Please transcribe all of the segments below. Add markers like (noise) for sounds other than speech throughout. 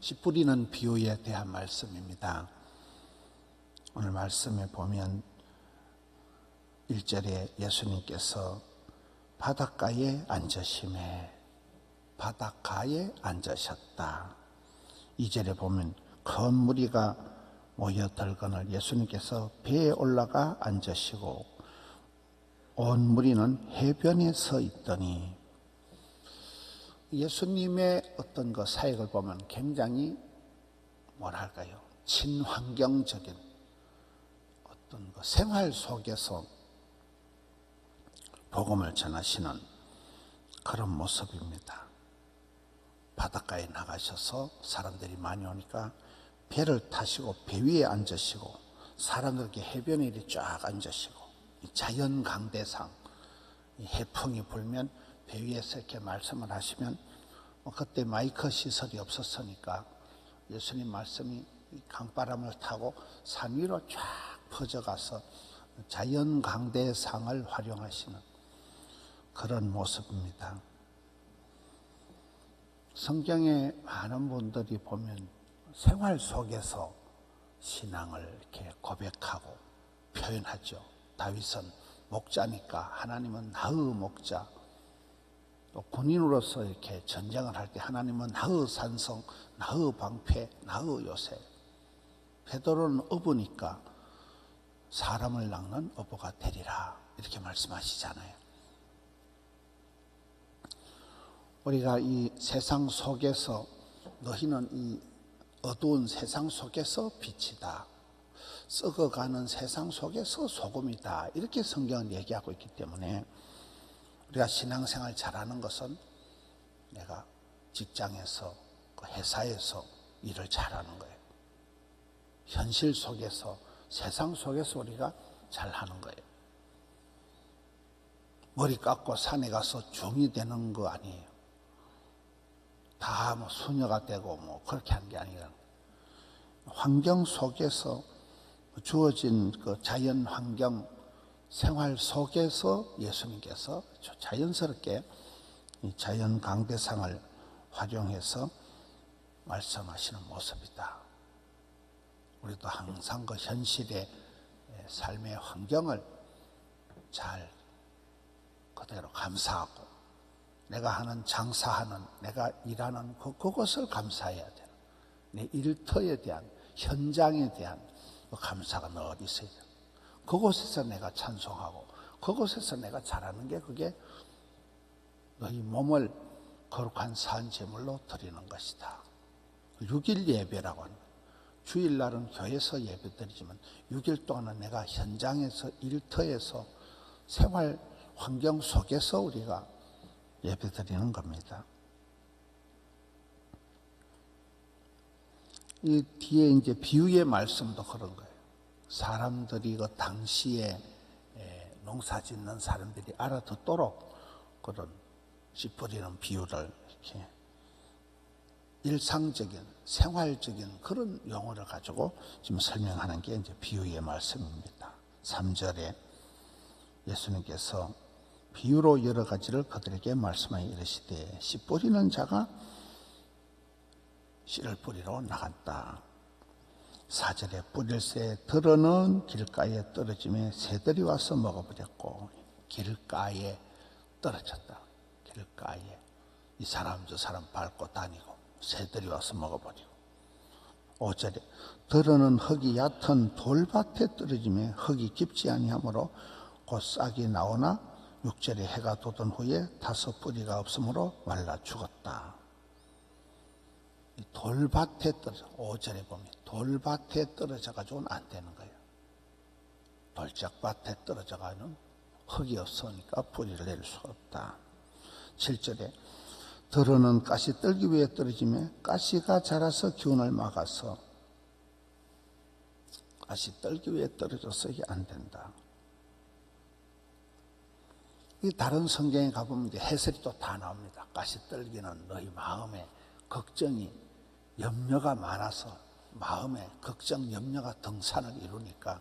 씨 뿌리는 비유에 대한 말씀입니다. 오늘 말씀에 보면 1절에 예수님께서 바닷가에 앉으심에 바닷가에 앉으셨다. 2절에 보면 큰 무리가 모여 들거늘 예수님께서 배에 올라가 앉으시고 온 무리는 해변에 서 있더니 예수님의 어떤 그 사역을 보면 굉장히 뭐랄까요 친환경적인 어떤 그 생활 속에서 복음을 전하시는 그런 모습입니다. 바닷가에 나가셔서 사람들이 많이 오니까 배를 타시고 배 위에 앉으시고 사람들에게 해변에 쫙 앉으시고 자연 강대상 해풍이 불면 배 위에서 이렇게 말씀을 하시면 뭐 그때 마이크 시설이 없었으니까 예수님 말씀이 강바람을 타고 산 위로 쫙 퍼져가서 자연 강대상을 활용하시는 그런 모습입니다. 성경에 많은 분들이 보면 생활 속에서 신앙을 이렇게 고백하고 표현하죠. 다윗은 목자니까 하나님은 나의 목자. 또 군인으로서 이렇게 전쟁을 할 때 하나님은 나의 산성, 나의 방패, 나의 요새. 베드로는 어부니까 사람을 낚는 어부가 되리라 이렇게 말씀하시잖아요. 우리가 이 세상 속에서 너희는 이 어두운 세상 속에서 빛이다. 썩어가는 세상 속에서 소금이다. 이렇게 성경은 얘기하고 있기 때문에 우리가 신앙생활 잘하는 것은 내가 직장에서 그 회사에서 일을 잘하는 거예요. 현실 속에서 세상 속에서 우리가 잘하는 거예요. 머리 깎고 산에 가서 종이 되는 거 아니에요. 다 뭐 수녀가 되고 뭐 그렇게 한 게 아니라 환경 속에서 주어진 그 자연 환경 생활 속에서 예수님께서 자연스럽게 이 자연 강대상을 활용해서 말씀하시는 모습이다. 우리도 항상 그 현실의 삶의 환경을 잘 그대로 감사하고 내가 하는 장사하는 내가 일하는 그, 그것을 감사해야 돼. 내 일터에 대한 현장에 대한 그 감사가 늘 있어야 돼. 그곳에서 내가 찬송하고 그곳에서 내가 잘하는 게 그게 너희 몸을 거룩한 산 제물로 드리는 것이다. 6일 예배라고 하는 주일날은 교회에서 예배 드리지만 6일 동안은 내가 현장에서 일터에서 생활 환경 속에서 우리가 예배 드리는 겁니다. 이 뒤에 이제 비유의 말씀도 그런 거예요. 사람들이 그 당시에 농사 짓는 사람들이 알아듣도록 그런 씨 뿌리는 비유를 이렇게 일상적인 생활적인 그런 용어를 가지고 지금 설명하는 게 이제 비유의 말씀입니다. 3절에 예수님께서 비유로 여러 가지를 그들에게 말씀하여 이르시되 씨 뿌리는 자가 씨를 뿌리러 나갔다. 사절에 뿌릴새 들어는 길가에 떨어짐에 새들이 와서 먹어버렸고 길가에 떨어졌다. 길가에 이 사람 저 사람 밟고 다니고 새들이 와서 먹어버리고 5절에 들어는 흙이 얕은 돌밭에 떨어짐에 흙이 깊지 아니하므로 곧 싹이 나오나 6절에 해가 돋은 후에 다섯 뿌리가 없으므로 말라 죽었다. 돌밭에 떨어져, 5절에 보면 돌밭에 떨어져 가지고는 안 되는 거예요. 돌짝밭에 떨어져 가는 흙이 없으니까 뿌리를 낼 수가 없다. 7절에 들어는 가시 떨기 위해 떨어지며 가시가 자라서 기운을 막아서 가시 떨기 위해 떨어져서 이게 안 된다. 이 다른 성경에 가보면 이제 해설이 또 다 나옵니다. 가시 떨기는 너희 마음에 걱정이 염려가 많아서 마음에 걱정 염려가 등산을 이루니까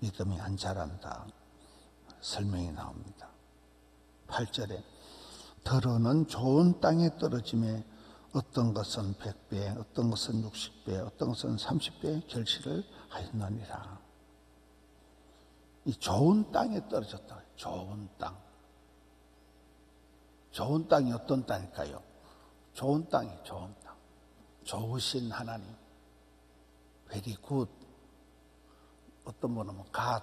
믿음이 안 자란다. 설명이 나옵니다. 8절에 더러는 좋은 땅에 떨어짐에 어떤 것은 100배, 어떤 것은 60배, 어떤 것은 30배 결실을 하였느니라. 이 좋은 땅에 떨어졌다. 좋은 땅. 좋은 땅이 어떤 땅일까요? 좋은 땅이 좋은 땅. 좋으신 하나님. very good. 어떤 분은 갓,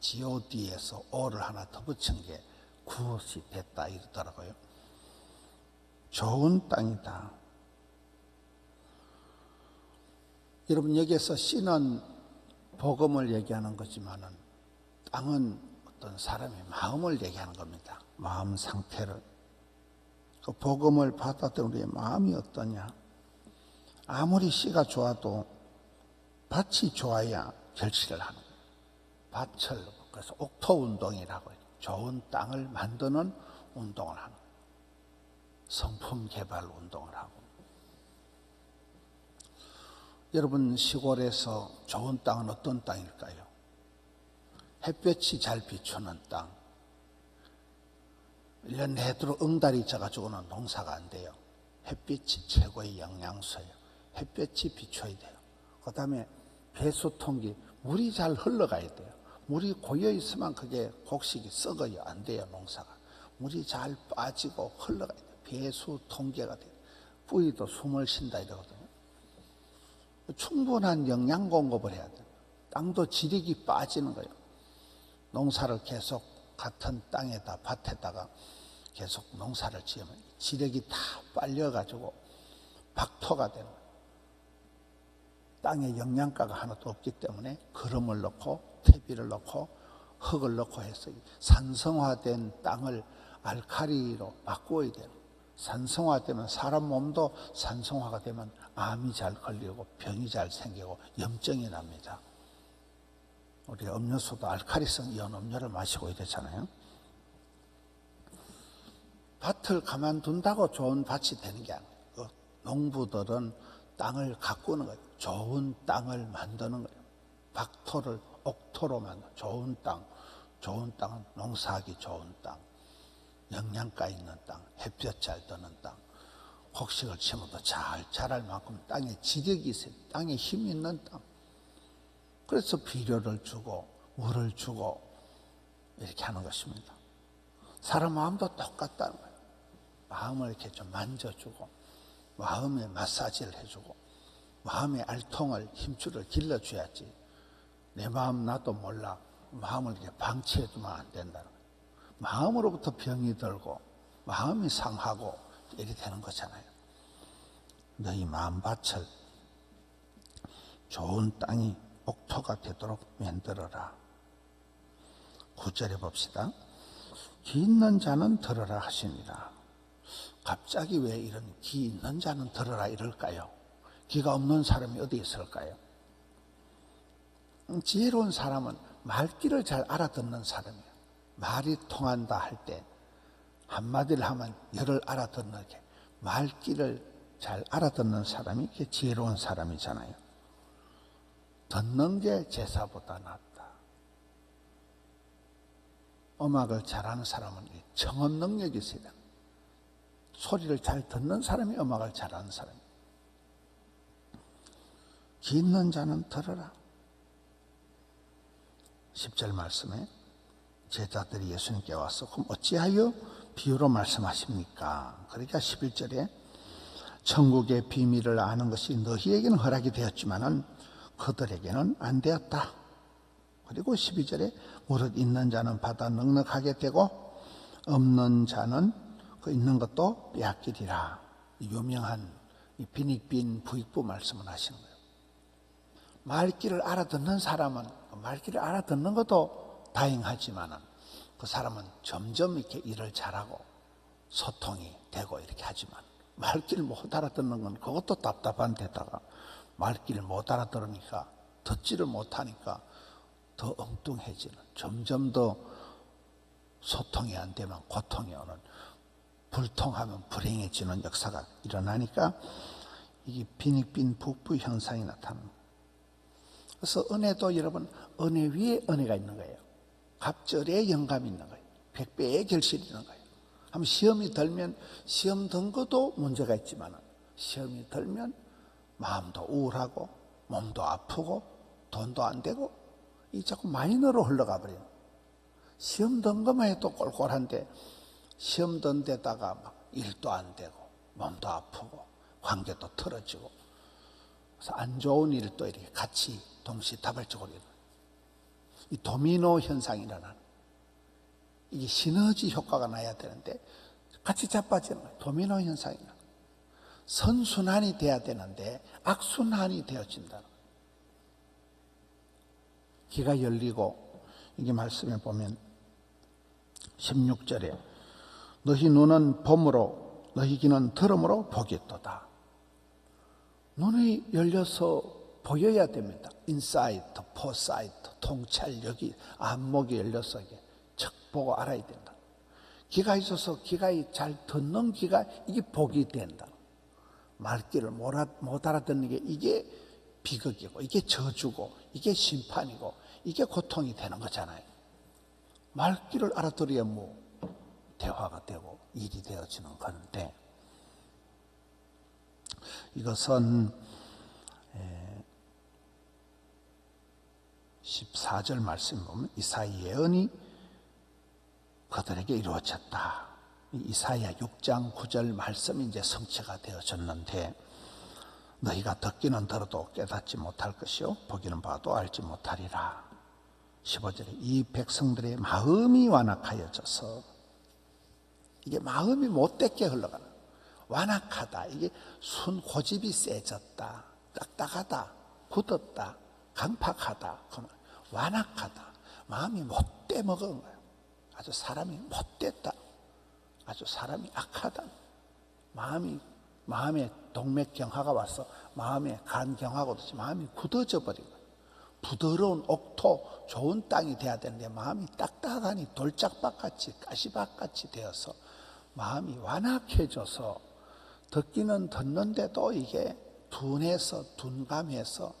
god에서 o를 하나 더 붙인 게 굿이 됐다 이러더라고요. 좋은 땅이다. 여러분 여기에서 씨는 복음을 얘기하는 거지만은 땅은 어떤 사람의 마음을 얘기하는 겁니다. 마음 상태를. 그 복음을 받았던 우리의 마음이 어떠냐? 아무리 씨가 좋아도 밭이 좋아야 결실을 하는. 밭을 그래서 옥토 운동이라고 해요. 좋은 땅을 만드는 운동을 하는. 성품 개발 운동을 하고. 여러분 시골에서 좋은 땅은 어떤 땅일까요? 햇볕이 잘 비추는 땅. 1년 내도록 응달이 져가지고는 농사가 안 돼요. 햇빛이 최고의 영양소예요. 햇볕이 비춰야 돼요. 그 다음에 배수통기, 물이 잘 흘러가야 돼요. 물이 고여 있으면 그게 곡식이 썩어요. 안 돼요, 농사가. 물이 잘 빠지고 흘러가야 돼요. 배수 통계가 돼요. 뿌리도 숨을 쉰다 이러거든요. 충분한 영양 공급을 해야 돼요. 땅도 지력이 빠지는 거예요. 농사를 계속 같은 땅에다 밭에다가 계속 농사를 지으면 지력이 다 빨려가지고 박토가 되는 거예요. 땅에 영양가가 하나도 없기 때문에 거름을 넣고 퇴비를 넣고 흙을 넣고 해서 산성화된 땅을 알카리로 바꾸어야 돼요. 산성화되면 사람 몸도 산성화가 되면 암이 잘 걸리고 병이 잘 생기고 염증이 납니다. 우리 음료수도 알카리성 이온 음료를 마시고 이렇잖아요. 밭을 가만둔다고 좋은 밭이 되는 게 아니에요. 그 농부들은 땅을 가꾸는 거예요. 좋은 땅을 만드는 거예요. 박토를 옥토로 만든 좋은 땅. 좋은 땅은 농사하기 좋은 땅. 영양가 있는 땅. 햇볕 잘 드는 땅. 곡식을 심어도 잘 자랄 만큼 땅에 지력이 있어요. 땅에 힘이 있는 땅. 그래서 비료를 주고 물을 주고 이렇게 하는 것입니다. 사람 마음도 똑같다는 거예요. 마음을 이렇게 좀 만져주고 마음에 마사지를 해주고 마음의 알통을 힘줄을 길러줘야지 내 마음 나도 몰라 마음을 이렇게 방치해두면 안 된다는 거예요. 마음으로부터 병이 들고 마음이 상하고 이렇게 되는 거잖아요. 너희 마음밭을 좋은 땅이 옥토가 되도록 만들어라. 구절에 봅시다. 기 있는 자는 들어라 하시니라. 갑자기 왜 이런 기 있는 자는 들어라 이럴까요? 기가 없는 사람이 어디 있을까요? 음, 지혜로운 사람은 말귀를 잘 알아듣는 사람이에요. 말이 통한다 할 때 한마디를 하면 열을 알아듣는 게 말귀를 잘 알아듣는 사람이 지혜로운 사람이잖아요. 듣는 게 제사보다 낫다. 음악을 잘하는 사람은 청음 능력이 있어야. 소리를 잘 듣는 사람이 음악을 잘하는 사람이. 귀 있는 자는 들어라. 10절 말씀에 제자들이 예수님께 와서 그럼 어찌하여 비유로 말씀하십니까? 그러니까 11절에 천국의 비밀을 아는 것이 너희에게는 허락이 되었지만은 그들에게는 안 되었다. 그리고 12절에 무릇 있는 자는 받아 넉넉하게 되고 없는 자는 그 있는 것도 빼앗기리라. 유명한 비닉빈 부익부 말씀을 하시는 거예요. 말귀를 알아듣는 사람은 그 말귀를 알아듣는 것도 다행하지만은 그 사람은 점점 이렇게 일을 잘하고 소통이 되고 이렇게 하지만 말귀를 못 알아듣는 건 그것도 답답한 데다가 말귀를 못 알아들으니까 듣지를 못하니까 더 엉뚱해지는 점점 더 소통이 안 되면 고통이 오는 불통하면 불행해지는 역사가 일어나니까 이게 빈익빈 북부 현상이 나타납니다. 그래서 은혜도 여러분 은혜 위에 은혜가 있는 거예요. 갑절에 영감이 있는 거예요. 백배의 결실이 있는 거예요. 한번 시험이 들면 시험 든 것도 문제가 있지만 시험이 들면 마음도 우울하고 몸도 아프고 돈도 안 되고 이 자꾸 마이너로 흘러가 버려요. 시험 든 것만 해도 꼴꼴한데 시험 든 데다가 막 일도 안 되고 몸도 아프고 관계도 틀어지고 그래서 안 좋은 일도 이렇게 같이 동시 다발적으로 일어나요. 이 도미노 현상이 일어나는 이게 시너지 효과가 나야 되는데 같이 자빠지는 거예요. 도미노 현상이 나. 선순환이 돼야 되는데 악순환이 되어진다. 귀가 열리고 이게 말씀에 보면 16절에 너희 눈은 봄으로 너희 귀는 들음으로 복이 있도다. 눈이 열려서 보여야 됩니다. 인사이트, 포사이트, 통찰력이 안목이 열려서 이게 척 보고 알아야 된다. 귀가 있어서 귀가 잘 듣는 귀가 이게 복이 된다. 말귀를 못 알아- 못 알아듣는 게 이게 비극이고 이게 저주고 이게 심판이고 이게 고통이 되는 거잖아요. 말귀를 알아들어야 뭐 대화가 되고 일이 되어지는 건데 이것은 14절 말씀 보면 이사야 예언이 그들에게 이루어졌다. 이 이사야 6장 9절 말씀이 이제 성취가 되어졌는데 너희가 듣기는 들어도 깨닫지 못할 것이요 보기는 봐도 알지 못하리라. 15절에 이 백성들의 마음이 완악하여져서 이게 마음이 못되게 흘러가는 완악하다. 이게 순 고집이 세졌다. 딱딱하다. 굳었다. 강팍하다. 완악하다. 마음이 못돼 먹은 거예요. 아주 사람이 못됐다. 아주 사람이 악하다. 마음이 마음에 동맥경화가 와서 마음에 간경화가 오듯이 마음이 굳어져 버린 거예요. 부드러운 옥토 좋은 땅이 돼야 되는데 마음이 딱딱하니 돌짝밭같이 가시밭같이 되어서 마음이 완악해져서 듣기는 듣는데도 이게 둔해서 둔감해서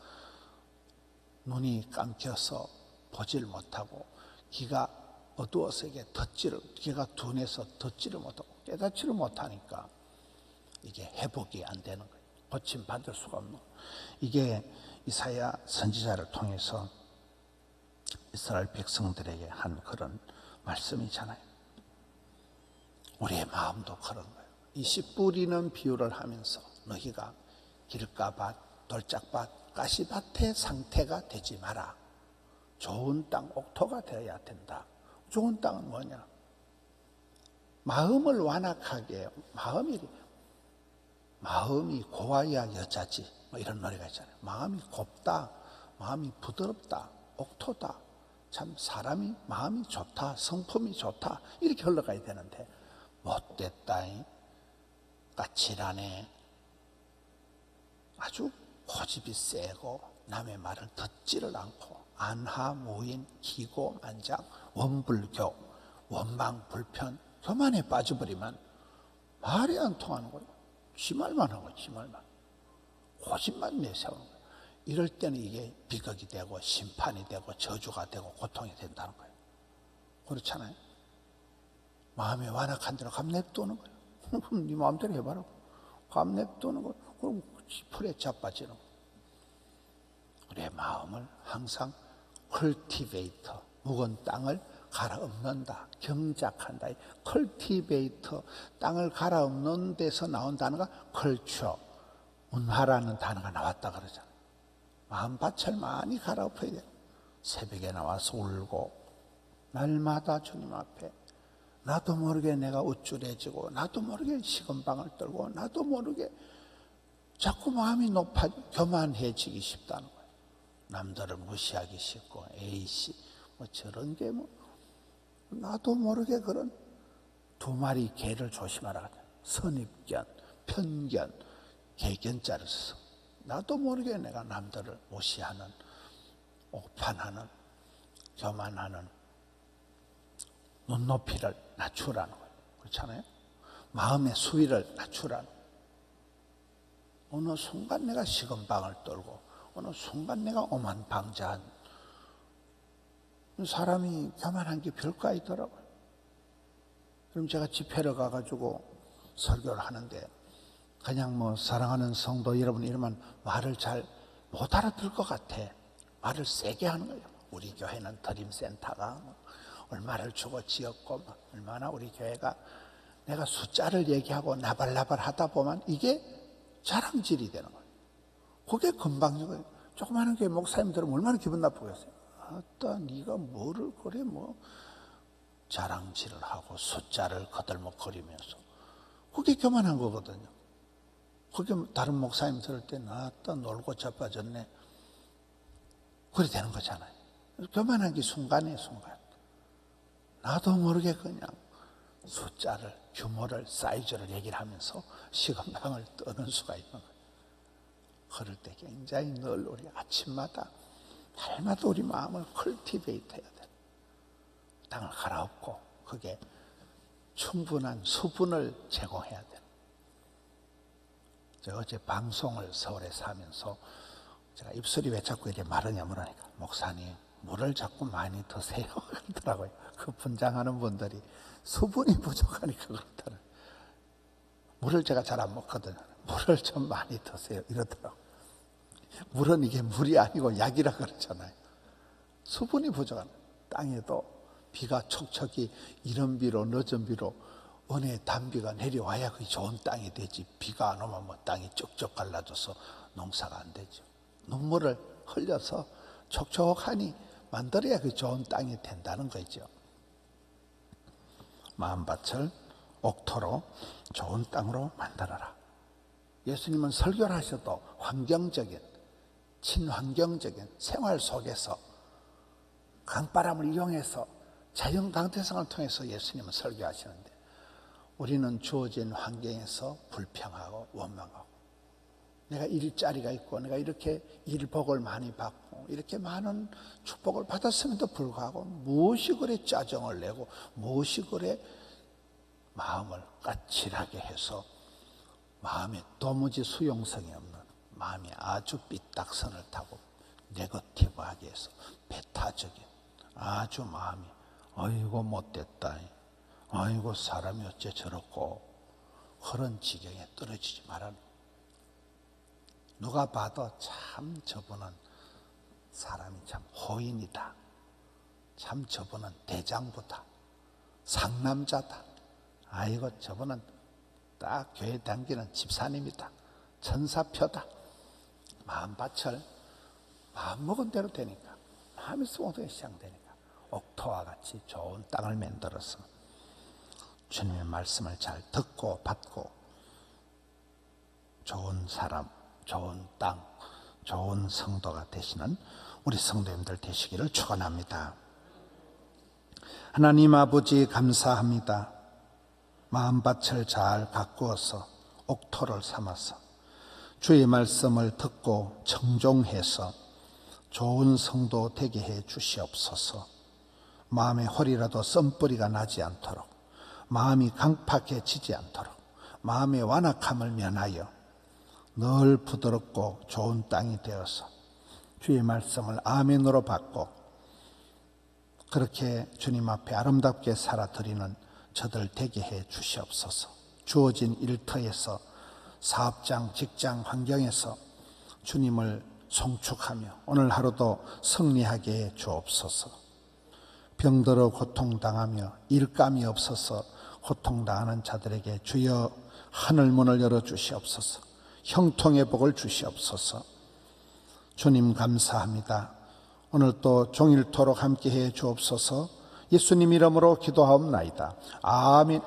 눈이 감겨서 보질 못하고 귀가 어두워서 이게 듣지를 귀가 둔해서 듣지를 못하고 깨닫지를 못하니까 이게 회복이 안 되는 거예요. 고침 받을 수가 없는. 이게 이사야 선지자를 통해서 이스라엘 백성들에게 한 그런 말씀이잖아요. 우리의 마음도 그런 거예요. 이 씨 뿌리는 비유를 하면서 너희가 길가밭, 돌짝밭, 가시밭의 상태가 되지 마라. 좋은 땅, 옥토가 되어야 된다. 좋은 땅은 뭐냐? 마음을 완악하게, 마음이, 마음이 고와야 여자지. 뭐 이런 노래가 있잖아요. 마음이 곱다, 마음이 부드럽다, 옥토다. 참 사람이 마음이 좋다, 성품이 좋다. 이렇게 흘러가야 되는데, 못됐다, 까칠하네. 아주 고집이 세고, 남의 말을 듣지를 않고, 안하무인, 기고만장, 원불교, 원망불편, 교만에 빠져버리면 말이 안 통하는 거예요. 지 말만 하고 지 말만. 고집만 내세우는 거예요. 이럴 때는 이게 비극이 되고 심판이 되고 저주가 되고 고통이 된다는 거예요. 그렇잖아요. 마음이 완악한 대로 감 냅두는 거예요. 그럼 네 마음대로 해봐라. 감 냅두는 거. 그럼 풀에 자빠지는 거예요. 우리의 마음을 항상 컬티베이터, 묵은 땅을 갈아엎는다, 경작한다. 컬티베이터, 땅을 갈아엎는 데서 나온 단어가 컬처, 문화라는 단어가 나왔다 그러잖아요. 마음 밭을 많이 갈아엎어야 돼요. 새벽에 나와서 울고, 날마다 주님 앞에 나도 모르게 내가 우쭐해지고, 나도 모르게 식은방을 떨고, 나도 모르게 자꾸 마음이 높아, 교만해지기 쉽다는 거예요. 남들을 무시하기 쉽고, A씨, 뭐 저런 게 뭐, 나도 모르게 그런 두 마리 개를 조심하라. 선입견, 편견, 개견자를 써서. 나도 모르게 내가 남들을 무시하는, 오판하는, 교만하는 눈높이를 낮추라는 거예요. 그렇잖아요? 마음의 수위를 낮추라는 거예요. 어느 순간 내가 식은방을 떨고, 어느 순간 내가 오만 방자한 사람이 교만한 게 별거 아니더라고요. 그럼 제가 집회를 가가지고 설교를 하는데 그냥 뭐 사랑하는 성도 여러분 이러면 말을 잘 못 알아들 것 같아. 말을 세게 하는 거예요. 우리 교회는 드림센터가 뭐 얼마를 주고 지었고 뭐 얼마나 우리 교회가 내가 숫자를 얘기하고 나발나발 하다 보면 이게 자랑질이 되는 거예요. 그게 금방 이거 조그마한 교회 목사님들은 얼마나 기분 나쁘겠어요. 아따 네가 뭐를 그래 뭐 자랑질을 하고 숫자를 거들먹거리면서 그게 교만한 거거든요. 그게 다른 목사님 들을 때 나따 놀고 자빠졌네. 그래 되는 거잖아요. 교만한 게 순간이에요, 순간. 나도 모르게 그냥 숫자를, 규모를, 사이즈를 얘기를 하면서 시간방을 떠는 수가 있는 거예요. 그럴 때 굉장히 늘 우리 아침마다, 날마다 우리 마음을 컬티베이트 해야 돼. 땅을 갈아엎고, 그게 충분한 수분을 제공해야 돼. 제가 어제 방송을 서울에서 하면서 제가 입술이 왜 자꾸 이렇게 마르냐 물으니까 목사님 물을 자꾸 많이 드세요 그러더라고요. 그 분장하는 분들이 수분이 (laughs) 부족하니까 그렇다는 물을 제가 잘 안 먹거든요. 물을 좀 많이 드세요 이러더라고요. 물은 이게 물이 아니고 약이라 그러잖아요. 수분이 부족한 땅에도 비가 촉촉이 이른 비로 늦은 비로 은혜의 단비가 내려와야 그게 좋은 땅이 되지 비가 안 오면 뭐 땅이 쭉쭉 갈라져서 농사가 안 되죠 눈물을 흘려서 촉촉하니 만들어야 그 좋은 땅이 된다는 거죠. 마음밭을 옥토로 좋은 땅으로 만들어라. 예수님은 설교를 하셔도 환경적인 친환경적인 생활 속에서 강바람을 이용해서 자연 강대상을 통해서 예수님은 설교하시는데 우리는 주어진 환경에서 불평하고 원망하고 내가 일자리가 있고 내가 이렇게 일복을 많이 받고 이렇게 많은 축복을 받았음에도 불구하고 무엇이 그래 짜증을 내고 무엇이 그래 마음을 까칠하게 해서 마음에 도무지 수용성이 없는 마음이 아주 삐딱선을 타고 네거티브하게 해서 배타적인 아주 마음이 아이고 못됐다. 아이고 사람이 어째 저렇고 그런 지경에 떨어지지 말아라. 누가 봐도 참 저분은 사람이 참 호인이다. 참 저분은 대장부다. 상남자다. 아이고 저분은 딱 교회 당기는 집사님이다. 천사표다. 마음밭을 마음 먹은 대로 되니까 마음이 쏘게 시작되니까 옥토와 같이 좋은 땅을 만들어서 주님의 말씀을 잘 듣고 받고 좋은 사람, 좋은 땅, 좋은 성도가 되시는 우리 성도님들 되시기를 축원합니다. 하나님 아버지 감사합니다. 마음밭을 잘 가꾸어서 옥토를 삼아서 주의 말씀을 듣고 청종해서 좋은 성도 되게 해 주시옵소서. 마음에 홀이라도 썸뿌리가 나지 않도록 마음이 강팍해지지 않도록 마음의 완악함을 면하여 늘 부드럽고 좋은 땅이 되어서 주의 말씀을 아멘으로 받고 그렇게 주님 앞에 아름답게 살아드리는 저들 되게 해 주시옵소서. 주어진 일터에서 사업장, 직장 환경에서 주님을 송축하며 오늘 하루도 승리하게 해 주옵소서. 병들어 고통당하며 일감이 없어서 고통당하는 자들에게 주여 하늘 문을 열어 주시옵소서. 형통의 복을 주시옵소서. 주님 감사합니다. 오늘 또 종일토록 함께 해 주옵소서. 예수님 이름으로 기도하옵나이다. 아멘.